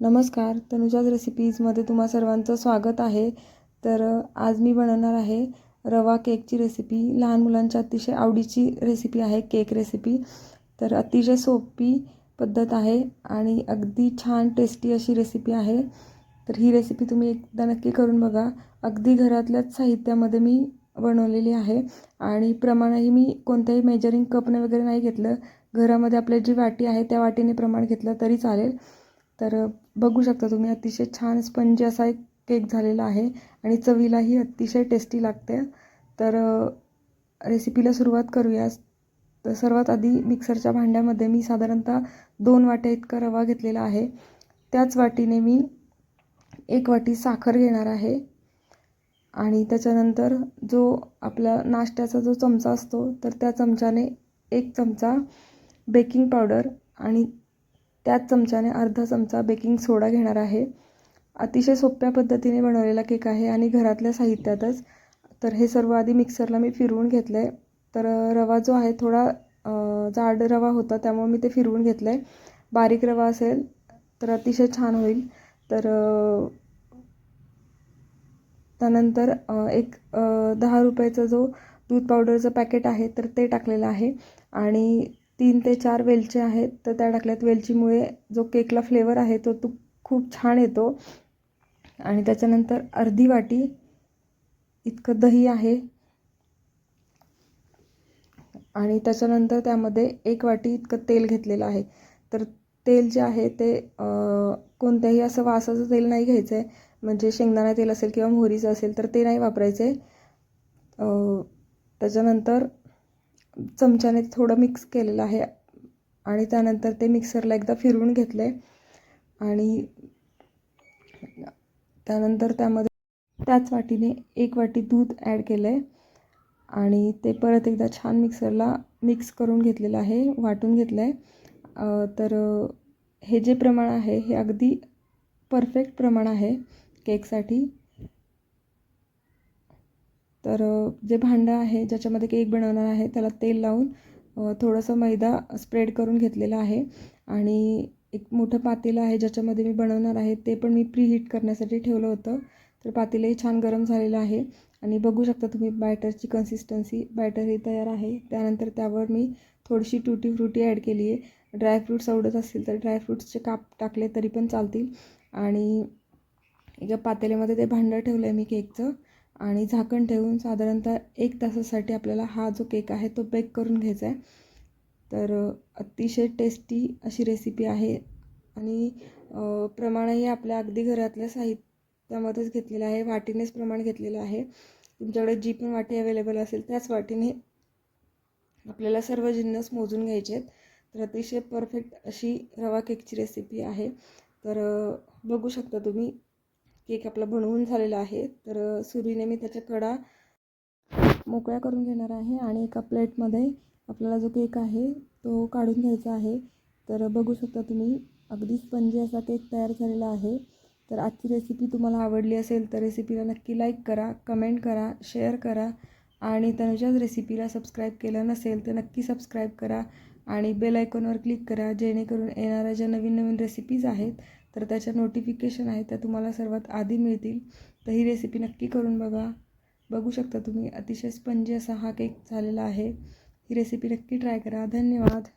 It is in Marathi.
नमस्कार तनुजाज रेसिपीजमध्ये तुम्हा सर्वांचं स्वागत आहे. तर आज मी बनवणार आहे रवा केकची रेसिपी लहान मुलांच्या अतिशय आवडीची रेसिपी आहे केक रेसिपी तर अतिशय सोपी पद्धत आहे आणि अगदी छान टेस्टी अशी रेसिपी आहे. तर ही रेसिपी तुम्ही एकदा नक्की करून बघा. अगदी घरातल्याच साहित्यामध्ये मी बनवलेली आहे आणि प्रमाणही मी कोणत्याही मेजरिंग कपने वगैरे नाही घेतलं. घरामध्ये आपल्या जी वाटी आहे त्या वाटीने प्रमाण घेतलं तरी चालेल. तर बघू शकता तुम्ही अतिशय छान स्पंजी असा एक केक झालेला आहे आणि चवीलाही अतिशय टेस्टी लागते. तर रेसिपीला सुरुवात करूया तर सर्वात आधी मिक्सरच्या भांड्यामध्ये मी साधारणतः दोन वाट्या इतका रवा घेतलेला आहे. त्याच वाटीने मी एक वाटी साखर घेणार आहे. आणि त्याच्यानंतर जो आपला नाश्त्याचा जो चमचा असतो तर त्या चमच्याने एक चमचा बेकिंग पावडर आणि त्याच चमच्याने अर्धा चमचा बेकिंग सोडा घेणार आहे. अतिशय सोप्या पद्धतीने बनवलेला केक आहे आणि घरातल्या साहित्यातच. तर हे सर्व आधी मिक्सरला मी फिरवून घेतलं आहे तर रवा जो आहे थोडा जाड रवा होता त्यामुळे मी ते फिरवून घेतलं आहे बारीक रवा असेल तर अतिशय छान होईल. तर त्यानंतर एक दहा रुपयाचा जो दूध पावडरचं पॅकेट आहे तर ते टाकलेलं आहे. आणि तीन ते चार वेलचे आहेत तर त्या टाकल्यात. वेलचीमुळे जो केकला फ्लेवर आहे तो तो खूप छान येतो. आणि त्याच्यानंतर अर्धी वाटी इतकं दही आहे. आणि त्याच्यानंतर त्यामध्ये एक वाटी इतकं तेल घेतलेलं आहे. तर तेल जे आहे ते कोणत्याही असं वासाचं तेल नाही घ्यायचं आहे म्हणजे शेंगदाणा तेल असेल किंवा मोहरीचं असेल तर ते नाही वापरायचं आहे त्याच्यानंतर चमच्याने थोडं मिक्स केलेलं आहे. आणि त्यानंतर ते मिक्सरला एकदा फिरवून घेतलं. आहे आणि त्यानंतर त्यामध्ये त्याच वाटीने एक वाटी दूध ॲड केलं आहे आणि ते परत एकदा छान मिक्सरला मिक्स करून घेतलेलं आहे वाटून घेतलं आहे तर हे जे प्रमाण आहे हे अगदी परफेक्ट प्रमाण आहे केकसाठी तर जे भांडं आहे ज्याच्यामध्ये केक बनवणार आहे त्याला तेल लावून थोडंसं मैदा स्प्रेड करून घेतलेला आहे. आणि एक मोठं पातेलं आहे ज्याच्यामध्ये मी बनवणार आहे ते पण मी प्रीहीट करण्यासाठी ठेवलं होतं. तर पातेलंही छान गरम झालेलं आहे. आणि बघू शकता तुम्ही बॅटरची कन्सिस्टन्सी बॅटरही तयार आहे. त्यानंतर त्यावर मी थोडीशी टुटी फ्रुटी ॲड केली आहे. ड्रायफ्रूट्स आवडत असतील तर ड्रायफ्रूट्सचे काप टाकले तरी पण चालतील. आणि एका पातेल्यामध्ये ते भांडं ठेवलं आहे मी केकचं. आणि झाकण ठेवून साधारणतः एक तासासाठी आपल्याला हा जो केक आहे तो बेक करून घ्यायचा आहे. तर अतिशय टेस्टी अशी रेसिपी आहे आणि प्रमाणही आपल्या अगदी घरातल्या साहित्यामध्येच घेतलेलं आहे. वाटीनेच प्रमाण घेतलेलं आहे. तुमच्याकडे जी पण वाटी अवेलेबल असेल त्याच वाटीने आपल्याला सर्व जिन्नस मोजून घ्यायचे आहेत. तर अतिशय परफेक्ट अशी रवा केकची रेसिपी आहे. तर बघू शकता तुम्ही केक आपला बनवून झालेला आहे. तर सुरीने मी त्याच्या कडा मोकळ्या करून घेणार आहे आणि एका प्लेटमध्ये आपल्याला जो केक आहे तो काढून घ्यायचा आहे. तर बघू शकता तुम्ही अगदी स्पंजी असा केक तयार झालेला आहे. तर आजची रेसिपी तुम्हाला आवडली असेल तर रेसिपीला नक्की लाईक करा कमेंट करा शेअर करा. आणि तनुजाच रेसिपीला सबस्क्राईब केलं नसेल तर नक्की सबस्क्राईब करा. आणि बेल आयकॉनवर क्लिक करा जेणेकरून येणाऱ्या ज्या नवीन नवीन रेसिपीज आहेत तर त्याच्या नोटिफिकेशन आहेत त्या तुम्हाला सर्वात आधी मिळतील. तर ही रेसिपी नक्की करून बघा. बघू शकता तुम्ही अतिशय स्पंजी असा हा केक झालेला आहे. ही रेसिपी नक्की ट्राय करा. धन्यवाद.